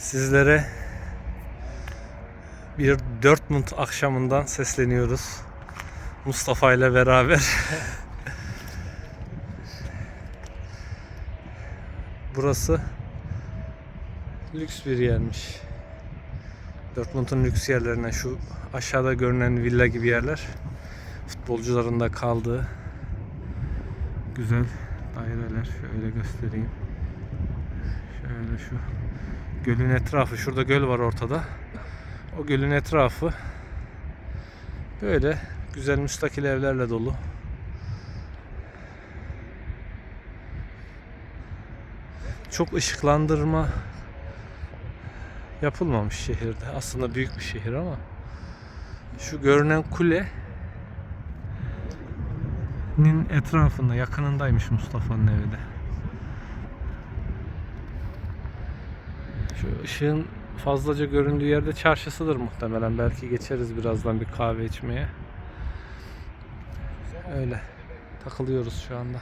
Sizlere bir Dortmund akşamından sesleniyoruz. Mustafa ile beraber. Burası lüks bir yermiş. Dortmund'un lüks yerlerinden şu aşağıda görünen villa gibi yerler. Futbolcuların da kaldığı güzel daireler. Şöyle göstereyim. Şöyle şu gölün etrafı. Şurada göl var ortada. O gölün etrafı böyle güzel müstakil evlerle dolu. Çok ışıklandırma yapılmamış şehirde. Aslında büyük bir şehir ama şu görünen kule nin etrafında yakınındaymış Mustafa'nın evi de. Şu ışığın fazlaca göründüğü yerde çarşısıdır muhtemelen. Belki geçeriz birazdan bir kahve içmeye. Öyle. Takılıyoruz şu anda.